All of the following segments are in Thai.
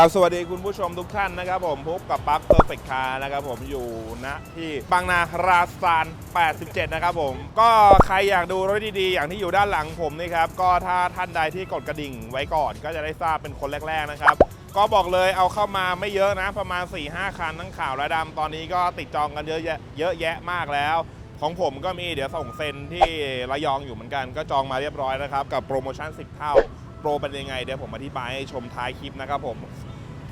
กราบสวัสดีคุณผู้ชมทุกท่านนะครับผมพบกับปั๊กเพอร์เฟคคาร์นะครับผมอยู่ณที่บางนาราซาน 87 นะครับผม ก็ใครอยากดูรถดีๆ อย่างที่อยู่ด้านหลังผมนี่ครับ ก็ถ้าท่านใดที่กดกระดิ่งไว้ก่อนก็จะได้ทราบเป็นคนแรก ๆ นะครับ ก็บอกเลยเอาเข้ามาไม่เยอะนะ ประมาณ 4-5 คันทั้งขาวและดำตอนนี้ก็ติดจองกันเยอะแยะเยอะแยะมากแล้วของผมก็มีเดี๋ยวส่งเซ็นที่ระยองอยู่เหมือนกัน ก็จองมาเรียบร้อยนะครับ กับโปรโมชั่น 10 เท่า โปรเป็นยังไง เดี๋ยวผมอธิบายให้ชมท้ายคลิปนะครับผม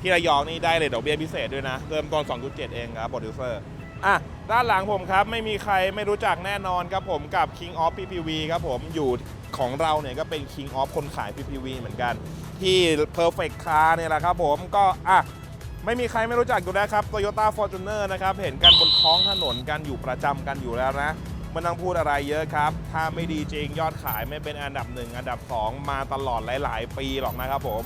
ที่ระยองนี่ได้เลยดอกเบี้ยพิเศษด้วยนะ เริ่มต้น 2.7 เองครับโปรดิวเซอร์อะด้านหลังผมครับ ไม่มีใครไม่รู้จักแน่นอนครับผมกับ King of PPV ครับผมอยู่ของเราเนี่ยก็เป็น King of คนขาย PPV เหมือนกัน ที่ Perfect Car เนี่ยแหละครับผมก็อะไม่มีใครไม่รู้จักอยู่แล้วครับ Toyota Fortuner นะครับ เห็นกันบนท้องถนนกันอยู่ประจำกันอยู่แล้วนะไม่ต้องพูดอะไรเยอะครับ ถ้าไม่ดีจริงยอดขายไม่เป็นอันดับ1อันดับ 2 มาตลอดหลาย ๆ ปีหรอกนะครับผม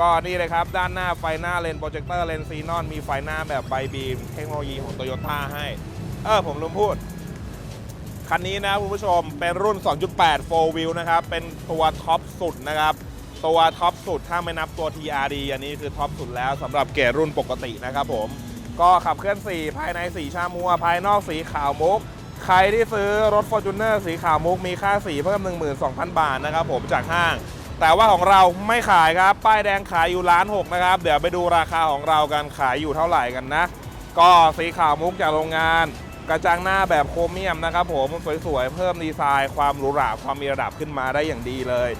ก็นี่เลยครับ ด้านหน้าไฟหน้าเลนโปรเจคเตอร์เลนซีนอนมีไฟหน้าแบบไบบีม เทคโนโลยีของ Toyota ให้ เออผมลืมพูด คันนี้นะคุณผู้ชมเป็นรุ่น 2.8 4 wheel นะครับ เป็นตัวท็อปสุดนะครับ ตัวท็อปสุดถ้าไม่นับตัว TRD อันนี้คือท็อปสุดแล้วสำหรับเกรดรุ่นปกตินะครับผม ก็ขับเคลื่อน 4 ภายในสีชามัว ภายนอกสีขาวมุก ใครที่ซื้อรถ Fortuner สีขาวมุกมีค่าสีเพิ่ม 12,000 บาทนะครับผมจากห้าง แต่ว่าของเราไม่ขายครับ ป้ายแดงขายอยู่ล้านหกนะครับ เดี๋ยวไปดูราคาของเรากันขายอยู่เท่าไหร่กันนะ ก็สีขาวมุกจากโรงงาน กระจังหน้าแบบโครเมียมนะครับผมสวยๆ เพิ่มดีไซน์ความหรูหราความมีระดับขึ้นมาได้อย่างดีเลย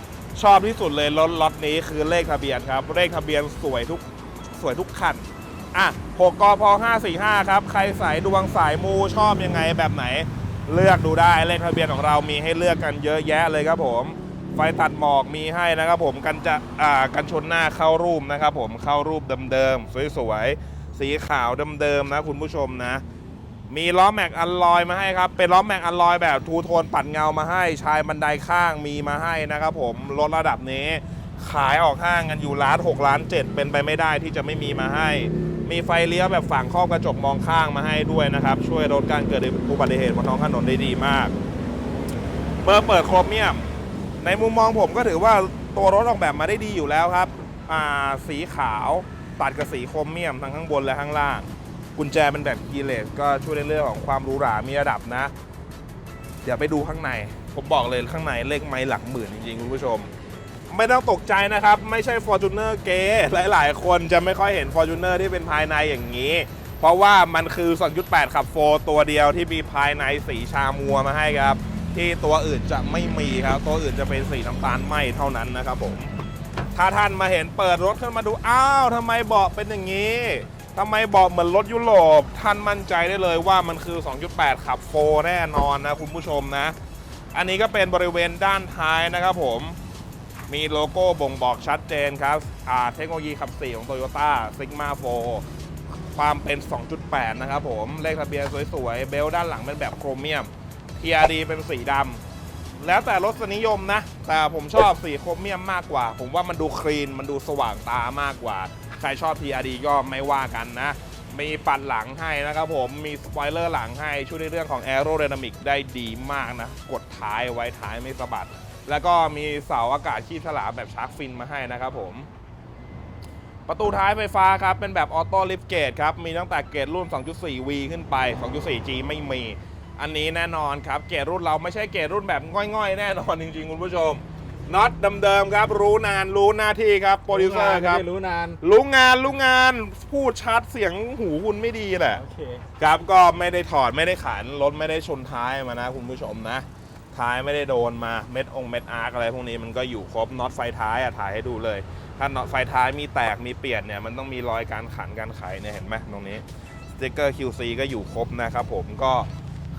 ชอบที่สุดเลยรถล็อตนี้คือเลขทะเบียนครับ เลขทะเบียนสวยทุกสวยทุกคันอะ6กพ545 ครับ ใครสายดวงสายมูชอบยังไงแบบไหน เลือกดูได้เลขทะเบียนของเรามีให้เลือกกันเยอะแยะเลยครับผม ไฟตัดหมอกมีให้นะครับผมกันจะอ่ากันชนหน้าเข้ารูปนะครับผมเข้ารูปเดิมๆสวยๆสีขาวเดิมๆนะคุณผู้ชมนะ มีล้อแม็กอัลลอยมาให้ครับเป็นล้อแม็กอัลลอยแบบทูโทนปัดเงามาให้ชายบันไดข้างมีมาให้นะครับผมรถระดับนี้ขายออกห้างกันอยู่ล้าน6ล้าน7เป็นไปไม่ได้ที่จะไม่มีมาให้ มีไฟเลี้ยวแบบฝั่งครอบกระจกมองข้างมาให้ด้วยนะครับ ช่วยลดการเกิดอุบัติเหตุบนท้องถนนได้ดีมากเมื่อเปิดครบเมีย ในมุมมองผมก็ถือว่าตัวรถออกแบบมาได้ดีอยู่แล้วครับสีขาวตัดกับสีโครเมียมทั้งข้างบนและข้างล่าง กุญแจเป็นแบบคีเลสก็ช่วยในเรื่องของความหรูหรามีระดับนะ เดี๋ยวไปดูข้างใน ผมบอกเลยข้างในเลขไม้หลักหมื่นจริงๆคุณผู้ชม ไม่ต้องตกใจนะครับ ไม่ใช่ Fortuner เก๋หลายๆ คนจะไม่ค่อยเห็น Fortuner ที่เป็นภายในอย่างนี้ เพราะว่ามันคือ 2.8ขับโฟตัวเดียวที่มีภายในสีชามัวมาให้ครับ ที่ตัวอื่นจะไม่มีครับ ตัวอื่นจะเป็นสีน้ำตาลไหมเท่านั้นนะครับผม ถ้าท่านมาเห็นเปิดรถขึ้นมาดูอ้าวทำไมเบาะเป็นอย่างนี้ทำไมเบาะเหมือนรถยุโรปท่านมั่นใจได้เลยว่ามันคือ 2.8 ขับโฟแน่นอนนะคุณผู้ชมนะ อันนี้ก็เป็นบริเวณด้านท้ายนะครับผมมีโลโก้บ่งบอกชัดเจนครับอาเทคโนโลยีขับสี่ของ Toyota Sigma 4ความเป็น 2.8 นะครับผม เลขทะเบียนสวยๆ เบลด้านหลังเป็นแบบโครเมียม TRD เป็นสีดำแล้วแต่รสนิยมนะ แต่ผมชอบสีโครเมียมมากกว่า ผมว่ามันดูคลีน มันดูสว่างตามากกว่า ใครชอบ TRD ก็ไม่ว่ากันนะ มีปัดหลังให้นะครับผม มีสปอยเลอร์หลังให้ ช่วยในเรื่องของ Aerodynamic ได้ดีมากนะ กดท้ายไว้ท้ายไม่สะบัด แล้วก็มีเสาอากาศชีพฉลามแบบชาร์กฟินมาให้นะครับผมประตูท้ายไฟฟ้าครับ เป็นแบบออโต้ลิฟต์เกตครับ มีตั้งแต่เกตรุ่น 2.4V ขึ้นไป 2.4G ไม่มี อันนี้แน่นอนครับ เกตรุ่นเราไม่ใช่เกตรุ่นแบบง่อยๆ แน่นอนจริงๆ คุณผู้ชมน็อตเดิมๆครับ รู้นานรู้หน้าที่ครับโปรดิวเซอร์ครับไม่ได้รู้นานรู้งานรู้งานพูดชัดเสียงหูคุณไม่ดีแหละโอเคครับก็ไม่ได้ถอดไม่ได้ขันรถไม่ได้ชนท้ายมานะ คุณผู้ชมนะ ท้ายไม่ได้โดนมาเม็ดองเม็ดอาร์คอะไรพวกนี้มันก็อยู่ครบน็อตไฟท้ายอะถ่ายให้ดูเลย ถ้าน็อตไฟท้ายมีแตกมีเปลี่ยนเนี่ยมันต้องมีรอยการขันการไขเนี่ยเห็นไหมตรงนี้สติ๊กเกอร์ QC ก็อยู่ครบนะครับผมก็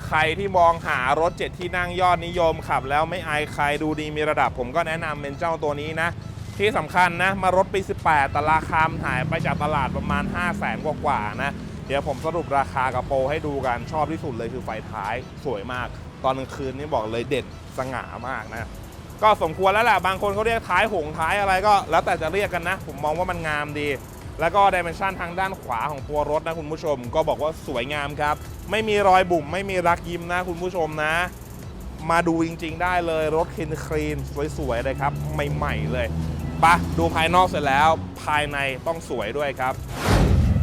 ใครที่มองหารถเจ็ดที่นั่งยอดนิยมขับ แล้วไม่อายใครดูดีมีระดับ ผมก็แนะนำเป็นเจ้าตัวนี้นะ ที่สำคัญนะ มารถปี 18 แต่ราคาหายไปจากตลาดประมาณ 5 0 0แสนกว่าๆนะ เดี๋ยวผมสรุปราคากับโปรให้ดูกันชอบที่สุดเลยคือไฟท้ายสวยมาก ตอนกลางคืนนี่บอกเลยเด็ดสง่ามากนะก็สมควรแล้วแหละบางคนเขาเรียกท้ายหงท้ายอะไรก็ แล้วแต่จะเรียกกันนะ ผมมองว่ามันงามดี แล้วก็ดิเมนชันทางด้านขวาของตัวรถนะคุณผู้ชม ก็บอกว่าสวยงามครับ ไม่มีรอยบุ่มไม่มีรักยิ้มนะคุณผู้ชมนะ มาดูจริง ๆ ได้เลยรถคลีนคลีนสวยๆเลยครับใหม่ๆเลยปะดูภายนอกเสร็จแล้วภายในต้องสวยด้วยครับ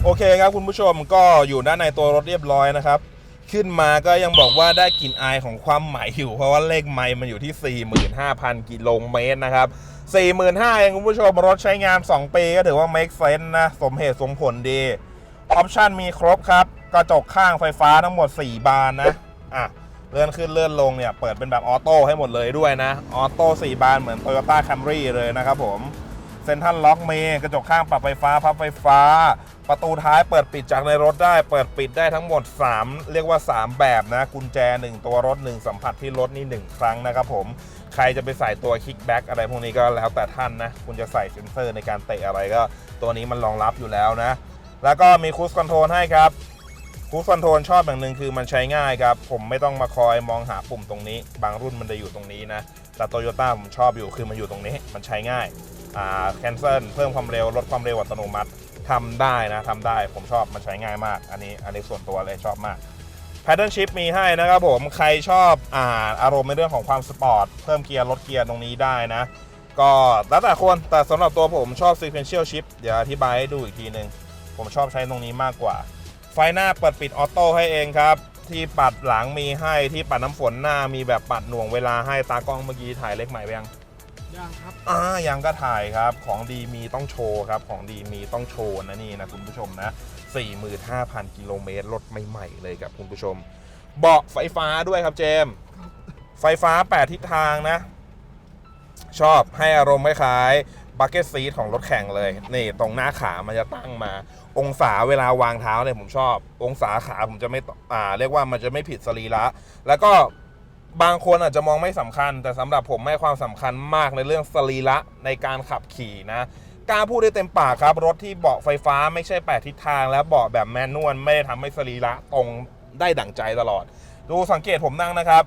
โอเคครับคุณผู้ชมก็อยู่ด้านในตัวรถเรียบร้อยนะครับ ขึ้นมาก็ยังบอกว่าได้กลิ่นอายของความใหม่อยู่ เพราะว่าเลขไมล์มันอยู่ที่ 45,000 กิโลเมตรนะครับ 45,000เองคุณผู้ชม รถใช้งาน 2 ปีก็ถือว่า make sense นะ สมเหตุสมผลดี ออปชันมีครบครับ กระจกข้างไฟฟ้าทั้งหมด 4 บานนะ อะ เลื่อนขึ้นเลื่อนลงเนี่ย เปิดเป็นแบบออโต้ให้หมดเลยด้วยนะ ออโต้4บานเหมือน Toyota Camry เลยนะครับผม เซ็นทรัลล็อกเมย์กระจกข้างปรับไฟฟ้าพับไฟฟ้า ประตูท้ายเปิดปิดจากในรถได้ เปิดปิดได้ทั้งหมด 3 เรียกว่า 3 แบบนะ กุญแจ 1 ตัวรถ 1 สัมผัสที่รถนี่ 1 ครั้งนะครับผม ใครจะไปใส่ตัวคิกแบ็กอะไรพวกนี้ก็แล้วแต่ท่านนะ คุณจะใส่เซ็นเซอร์ในการเตะอะไรก็ตัวนี้มันรองรับอยู่แล้วนะ แล้วก็มีคูสคอนโทรลให้ครับคูสคอนโทรลชอบอย่างหนึ่งคือมันใช้ง่ายครับ ผมไม่ต้องมาคอยมองหาปุ่มตรงนี้ บางรุ่นมันจะอยู่ตรงนี้นะ แต่โตโยต้าผมชอบอยู่คือมันอยู่ตรงนี้ มันใช้ง่าย แคนเซิลเพิ่มความเร็วลดความเร็วอัตโนมัติทำได้นะทำได้ผมชอบมันใช้ง่ายมาก อันนี้อันนี้ส่วนตัวเลยชอบมากแพทเทิร์นชิ p มีให้นะครับผมใครชอบอ่าอารมณ์ในเรื่องของความสปอร์ตเพิ่มเกียร์ลดเกียร์ตรงนี้ได้นะ ก็แล้วแต่คนแต่สำหรับตัวผมชอบ sequential shift เดี๋ยวอธิบายให้ดูอีกทีหนึ่งผมชอบใช้ตรงนี้มากกว่า ไฟหน้าเปิดปิดออโต้ให้เองครับ ที่ปัดหลังมีให้ที่ปัดน้ำฝนหน้ามีแบบปัดหน่วงเวลาให้ตากล้องเมื่อกี้ถ่ายเล็กใหม่ไปยัง ยังครับ อ่ายังก็ถ่ายครับ ของดีมีต้องโชว์ครับ ของดีมีต้องโชว์นะนี่นะคุณผู้ชมนะ 45,000 กิโลเมตรรถใหม่ๆเลยครับคุณผู้ชม เบาะไฟฟ้าด้วยครับเจมส์ไฟฟ้า 8 ทิศทางนะ ชอบให้อารมณ์คล้ายๆบักเก็ตซีทของรถแข่งเลย นี่ตรงหน้าขามันจะตั้งมา องศาเวลาวางเท้าเนี่ยผมชอบ องศาขาผมจะไม่ตอ่าเรียกว่ามันจะไม่ผิดสรีระแล้วก็ บางคนอาจจะมองไม่สำคัญ แต่สำหรับผมให้ความสำคัญมากในเรื่องสรีระในการขับขี่นะกล้าพูดได้เต็มปากครับ รถที่เบาะไฟฟ้าไม่ใช่แปดทิศทาง และเบาะแบบแมนนวลไม่ได้ทำให้สรีระตรงได้ดั่งใจตลอด ดูสังเกตผมนั่งนะครับ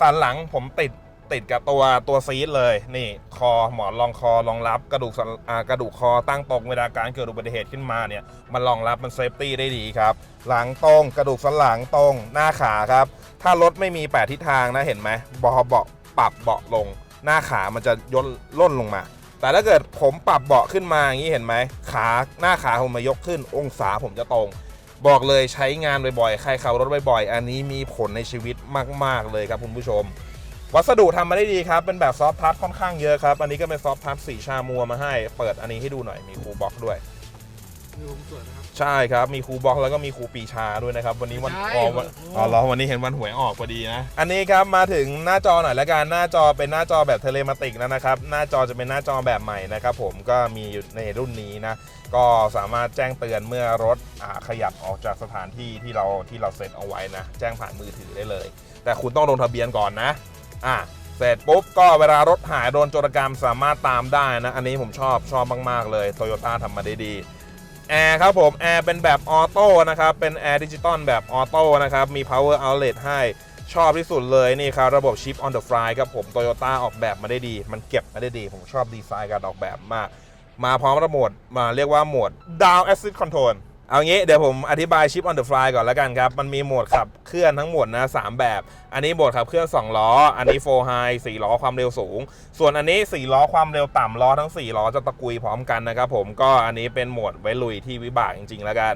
สันหลังผมติด ติดกับตัวตัวซีทเลยนี่คอหมอนรองคอรองรับกระดูกสันอ่ากระดูกคอตั้งตรงเวลาการเกิดอุบัติเหตุขึ้นมาเนี่ยมันรองรับมันเซฟตี้ได้ดีครับ หลังตรงกระดูกสันหลังตรงหน้าขาครับ ถ้ารถไม่มี8ทิศทางนะเห็นไหมบอเบาะปรับเบาะลง หน้าขามันจะย่นล่นลงมา แต่ถ้าเกิดผมปรับเบาะขึ้นมาอย่างนี้เห็นไหมขาหน้าขาผมมายกขึ้น องศาผมจะตรงบอกเลยใช้งานบ่อยๆ ใครขับรถบ่อยๆ อันนี้มีผลในชีวิตมาก ๆ เลยครับคุณผู้ชม วัสดุทำมาได้ดีครับ เป็นแบบซอฟต์ทัชค่อนข้างเยอะครับ อันนี้ก็เป็นซอฟต์ทัชสีชามัวมาให้ เปิดอันนี้ให้ดูหน่อย มีคูลบ็อกด้วยนี่ผมสวยนะครับใช่ครับ มีครูบล็อกแล้วก็มีครูปีชาด้วยนะครับ วันนี้วันใช่อ๋อวันโอ้โหอ๋อเหรอวันนี้เห็นวันหวยออกพอดีนะ อันนี้ครับมาถึงหน้าจอหน่อยละกัน หน้าจอเป็นหน้าจอแบบเทเลมาติกแล้วนะครับ หน้าจอจะเป็นหน้าจอแบบใหม่นะครับผม ก็มีอยู่ในรุ่นนี้นะ ก็สามารถแจ้งเตือนเมื่อรถอ่าขยับออกจากสถานที่ที่เราที่เราเซตเอาไว้นะ แจ้งผ่านมือถือได้เลย แต่คุณต้องลงทะเบียนก่อนนะ อะเสร็จปุ๊บก็เวลารถหายโดนโจรกรรมสามารถตามได้นะ อันนี้ผมชอบชอบมาก ๆ เลยโตโยต้าทำมาได้ดีแอร์ครับผมแอร์เป็นแบบออโต้นะครับ เป็นแอร์ดิจิตอลแบบออโต้นะครับ มี power outlet ให้ชอบที่สุดเลยนี่ครับ ระบบ Chip on the fly ครับผมโตโยต้าออกแบบมาได้ดี มันเก็บมาได้ดี ผมชอบดีไซน์การออกแบบมาก มาพร้อมระบบมาเรียกว่าโหมด down assist control เอางี้เดี๋ยวผมอธิบาย Chip on the fly ก่อนแล้วกันครับ มันมีโหมดขับเคลื่อนทั้งหมดนะสามแบบ อันนี้โหมดขับเคลื่อน 2 ล้อ อันนี้4 high 4ล้อความเร็วสูง ส่วนอันนี้ 4 ล้อความเร็วต่ำล้อทั้ง 4 ล้อจะตะกุยพร้อมกันนะครับผมก็อันนี้เป็นโหมดไว้ลุยที่วิบากจริง ๆ แล้วกัน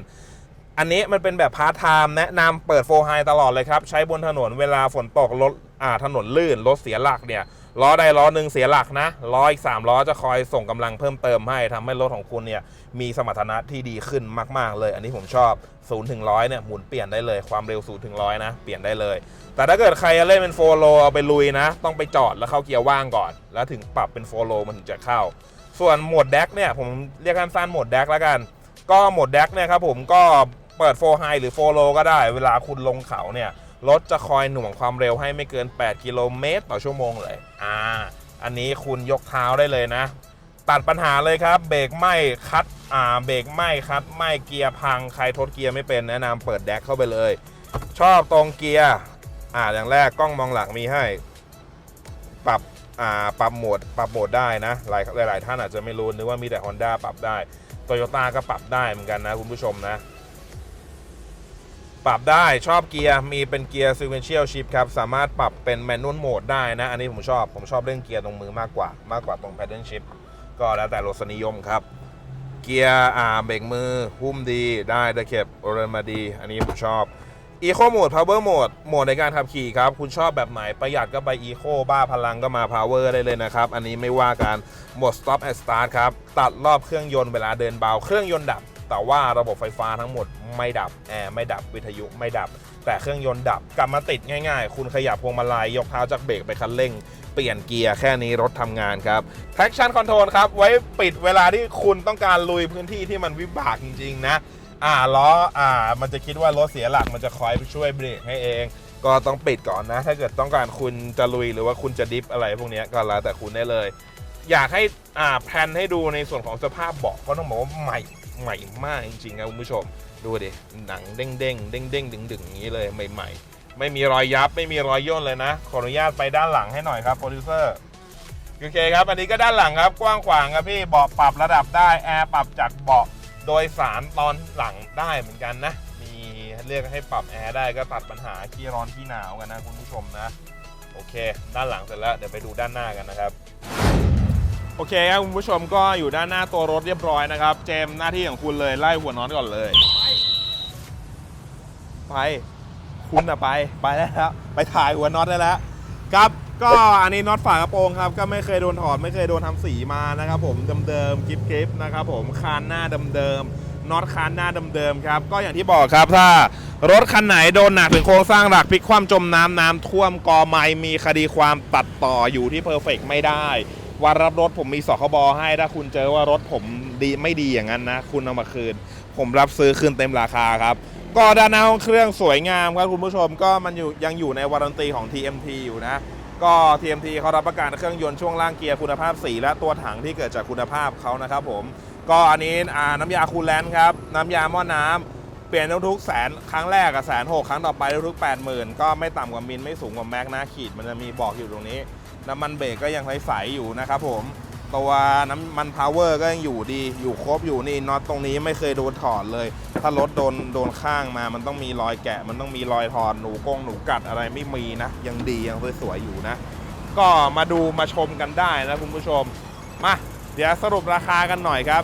อันนี้มันเป็นแบบพาร์ทไทม์แนะนำเปิดโฟไฮตลอดเลยครับ ใช้บนถนนเวลาฝนตกรถอ่าถนนลื่นรถเสียหลักเนี่ย ล้อใดล้อหนึ่งเสียหลักนะล้ออีก3ล้อจะคอยส่งกำลังเพิ่มเติมให้ทำให้รถของคุณเนี่ยมีสมรรถนะที่ดีขึ้นมาก ๆ เลย อันนี้ผมชอบ0ถึง100เนี่ยหมุนเปลี่ยนได้เลยความเร็ว0ถึง100นะเปลี่ยนได้เลย แต่ถ้าเกิดใครเล่นเป็นโฟโลเอาไปลุยนะ ต้องไปจอดแล้วเข้าเกียร์ว่างก่อน แล้วถึงปรับเป็นโฟโลมันถึงจะเข้า ส่วนโหมดแดกเนี่ยผมเรียกสั้นโหมดแดกแล้วกัน ก็โหมดแดกเนี่ยครับผมก็เปิดโฟไฮหรือโฟโลก็ได้ เวลาคุณลงเขาเนี่ย รถจะคอยหน่วงความเร็วให้ไม่เกิน 8 กิโลเมตรต่อชั่วโมงเลย อ่า อันนี้คุณยกเท้าได้เลยนะ ตัดปัญหาเลยครับ เบรกไหม้คัด อ่า เบรกไหม้คัดไหม้เกียร์พัง ใครทดเกียร์ไม่เป็นแนะนำเปิดแดกเข้าไปเลย ชอบตรงเกียร์ อ่า อย่างแรกกล้องมองหลังมีให้ ปรับ อ่า ปรับโหมด ปรับโหมดได้นะ หลายหลายท่านอาจจะไม่รู้นึกว่ามีแต่ Honda ปรับได้โตโยต้าก็ปรับได้เหมือนกันนะคุณผู้ชมนะ ปรับได้ชอบเกียร์มีเป็นเกียร์ sequential shift ครับ สามารถปรับเป็น manual mode ได้นะ อันนี้ผมชอบ ผมชอบเล่นเกียร์ตรงมือมากกว่า มากกว่าตรง paddle shift ก็แล้วแต่รสนิยมครับ เกียร์อ่าเบรกมือหุ้มดีได้ตะเข็บโอเรนมาดี อันนี้ผมชอบ Eco Mode Power Mode โหมดโหมดในการขับขี่ครับ คุณชอบแบบไหน ประหยัดก็ไป Eco บ้าพลังก็มา Power ได้เลยนะครับ อันนี้ไม่ว่ากันโหมด Stop and Start ครับ ตัดรอบเครื่องยนต์เวลาเดินเบา เครื่องยนต์ดับ แต่ว่าระบบไฟฟ้าทั้งหมดไม่ดับแอร์ไม่ดับวิทยุไม่ดับ แต่เครื่องยนต์ดับกลับมาติดง่ายๆ คุณขยับพวงมาลัยยกเท้าจากเบรกไปคันเร่ง เปลี่ยนเกียร์แค่นี้รถทำงานครับ traction control ครับไว้ปิดเวลาที่คุณต้องการลุยพื้นที่ที่มันวิบากจริงๆนะอ่าล้ออ่า มันจะคิดว่ารถเสียหลักมันจะคอยไปช่วยเบรกให้เอง ก็ต้องปิดก่อนนะ ถ้าเกิดต้องการคุณจะลุยหรือว่าคุณจะดิฟอะไรพวกนี้ก็แล้วแต่คุณได้เลย อยากให้อ่าแพลนให้ดูในส่วนของสภาพเบาะก็ต้องบอกว่าใหม่ ใหม่มากจริงๆครับคุณผู้ชม ดูดิหนังเด้งเด้งเด้งเด้งดึงดึงๆอย่างนี้เลยใหม่ ๆ ไม่มีรอยยับไม่มีรอยย่นเลยนะ ขออนุญาตไปด้านหลังให้หน่อยครับโปรดิวเซอร์โอเคครับ อันนี้ก็ด้านหลังครับ กว้างขวางครับพี่เบาะปรับระดับได้แอร์ปรับจากเบาะโดยสารตอนหลังได้เหมือนกันนะ มีเรียกให้ปรับแอร์ได้ก็ตัดปัญหาขี้ร้อนขี้หนาวกันนะคุณผู้ชมนะ โอเค ด้านหลังเสร็จแล้วเดี๋ยวไปดูด้านหน้ากันนะครับ โอเคครับคุณผู้ชมก็อยู่ด้านหน้าตัวรถเรียบร้อยนะครับ เจมหน้าที่ของคุณเลยไล่หัวน็อตก่อนเลย ไป คุณอะไปไปได้แล้วไปถ่ายหัวน็อตได้แล้วครับก็อันนี้น็อตฝากระโปรงครับ ก็ไม่เคยโดนถอดไม่เคยโดนทำสีมานะครับผมเดิมๆกริบนะครับผมคานหน้าเดิมๆน็อตคานหน้าเดิมๆครับ ก็อย่างที่บอกครับถ้ารถคันไหนโดนหนักถึงโครงสร้างหลักพลิกคว่ำจมน้ำน้ำท่วมกอไม้มีคดีความตัดต่ออยู่ที่เพอร์เฟกไม่ได้ วันรับรถผมมีสคบให้ถ้าคุณเจอว่ารถผมดีไม่ดีอย่างนั้นนะ คุณเอามาคืน ผมรับซื้อคืนเต็มราคาครับ ก็ด้านหน้าห้องเครื่องสวยงามครับคุณผู้ชมก็มันอยู่ยังอยู่ในวารันตีของ TMT อยู่นะ ก็ TMT เขารับประกันเครื่องยนต์ช่วงล่างเกียร์คุณภาพสีและตัวถังที่เกิดจากคุณภาพเขานะครับผมก็อันนี้น้ำยาคูลแลนต์ครับน้ำยาหม้อน้ำเปลี่ยนทุกๆแสนครั้งแรกอะแสนหกครั้งต่อไปทุกๆแปดหมื่นก็ไม่ต่ำกว่ามินไม่สูงกว่าแม็กนะขีดมันจะมีบอกอยู่ตรงนี้ น้ำมันเบรกก็ยังใสๆอยู่นะครับผมตัวน้ำมันพาวเวอร์ก็ยังอยู่ดี อยู่ครบอยู่นี่น็อตตรงนี้ไม่เคยโดนถอดเลย ถ้ารถโดนโดนข้างมา มันต้องมีรอยแกะ มันต้องมีรอยถอดหนูกงหนูกัดอะไรไม่มีนะ ยังดียังสวยๆอยู่นะ ก็มาดูมาชมกันได้นะคุณผู้ชม มา เดี๋ยวสรุปราคากันหน่อยครับ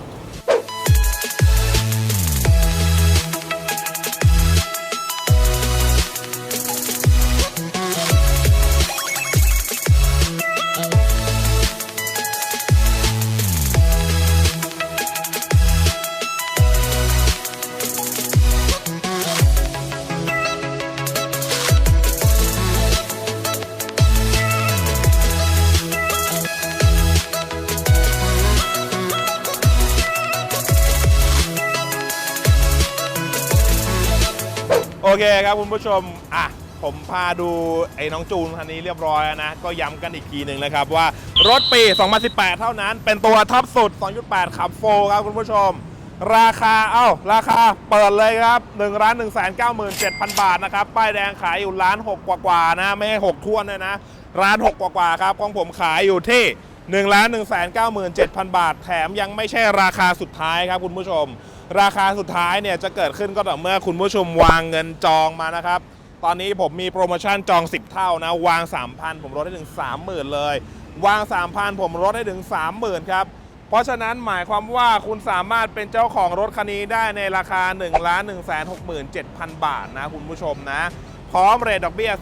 คครับคุณผู้ชม อะ ผมพาดูไอ้น้องจูนคันนี้เรียบร้อยแล้วนะ ก็ย้ำกันอีกทีหนึ่งนะครับว่ารถปี 2018 เท่านั้น เป็นตัวท็อปสุด 2.8 ขับโฟร์ครับคุณผู้ชม ราคา เอ้า ราคาเปิดเลยครับ1ล้าน1 9 7 0 0 0บาทนะครับ ป้ายแดงขายอยู่ล้าน6กว่าๆนะ ไม่ให้6ท่วนเลยนะร้าน6กว่าๆครับของผมขายอยู่ที่1ล้าน1 9 7 0 0 0บาท แถมยังไม่ใช่ราคาสุดท้ายครับคุณผู้ชม ราคาสุดท้ายเนี่ยจะเกิดขึ้นก็ต่อเมื่อคุณผู้ชมวางเงินจองมานะครับ ตอนนี้ผมมีโปรโมชั่นจอง 10 เท่านะ วาง 3,000 ผมลดให้ถึง 30,000 เลย วาง 3,000 ผมลดให้ถึง 30,000 ครับ เพราะฉะนั้นหมายความว่าคุณสามารถเป็นเจ้าของรถคันนี้ได้ในราคา 1 1 6 7 0 0 0 บาทนะคุณผู้ชมนะพร้อมเรทดอกเบี้ย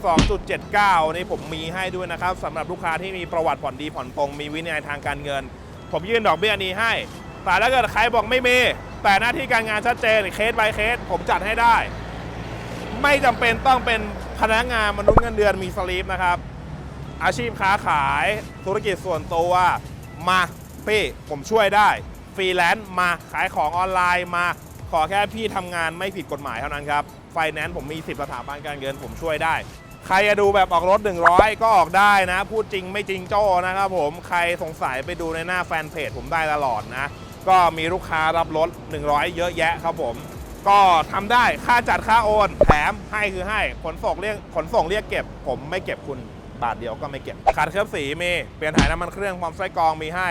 2.79 นี่ผมมีให้ด้วยนะครับสำหรับลูกค้าที่มีประวัติผ่อนดีผ่อนตรง มีวินัยทางการเงิน ผมยื่นดอกเบี้ยนี้ให้ แต่ถ้าเกิดใครบอกไม่มี แต่หน้าที่การงานชัดเจนเคส by เคส ผมจัดให้ได้ ไม่จำเป็นต้องเป็นพนักงานมนุษย์เงินเดือนมีสลีปนะครับ อาชีพค้าขายธุรกิจส่วนตัวมาพี่ผมช่วยได้ฟรีแลนซ์มาขายของออนไลน์มาขอแค่พี่ทำงานไม่ผิดกฎหมายเท่านั้นครับไฟแนนซ์ผมมี 10 สถาบันการเงินผมช่วยได้ ใครจะดูแบบออกรถ 100 ก็ออกได้นะ พูดจริงไม่จริงโจ้นะครับผมใครสงสัยไปดูในหน้าแฟนเพจผมได้ตลอดนะ ก็มีลูกค้ารับรถ 100 เยอะแยะครับผม ก็ทำได้ค่าจัดค่าโอนแถมให้คือให้ขนส่งเรียกขนส่งเรียกเก็บ ผมไม่เก็บคุณบาทเดียวก็ไม่เก็บขาดเคลือบสีมีเปลี่ยนถ่ายน้ำมันเครื่องความไส้กรองมีให้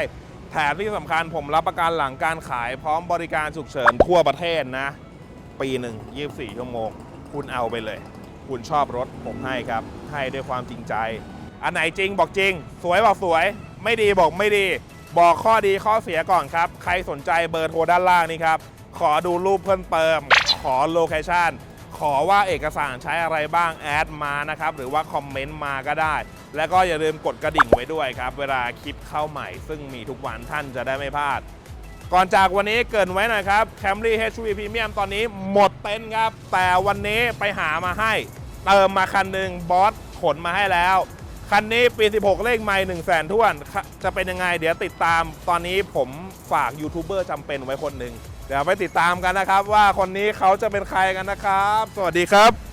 แถมที่สำคัญผมรับประกันหลังการขายพร้อมบริการฉุกเฉินทั่วประเทศนะ ปีหนึ่ง24 ชั่วโมง คุณเอาไปเลย คุณชอบรถผมให้ครับ ให้ด้วยความจริงใจ อันไหนจริงบอกจริง สวยบอกสวย ไม่ดีบอกไม่ดี บอกข้อดีข้อเสียก่อนครับ ใครสนใจเบอร์โทรด้านล่างนี้ครับ ขอดูรูปเพิ่มเติม ขอโลเคชันขอว่าเอกสารใช้อะไรบ้างแอดมานะครับ หรือว่าคอมเมนต์มาก็ได้ แล้วก็อย่าลืมกดกระดิ่งไว้ด้วยครับ เวลาคลิปเข้าใหม่ ซึ่งมีทุกวันท่านจะได้ไม่พลาด ก่อนจากวันนี้เกินไว้หน่อยครับ Camry HV Premium ตอนนี้หมดเต็นท์ครับ แต่วันนี้ไปหามาให้ เติมมาคันหนึ่งบอสขนมาให้แล้ว คันนี้ปี 16 เลขไม่1 0 0 0 0แสนท้วน จะเป็นยังไง เดี๋ยวติดตาม ตอนนี้ผมฝากยูทูบเบอร์จำเป็นไว้คนหนึ่ง เดี๋ยวไปติดตามกันนะครับ ว่าคนนี้เขาจะเป็นใครกันนะครับ สวัสดีครับ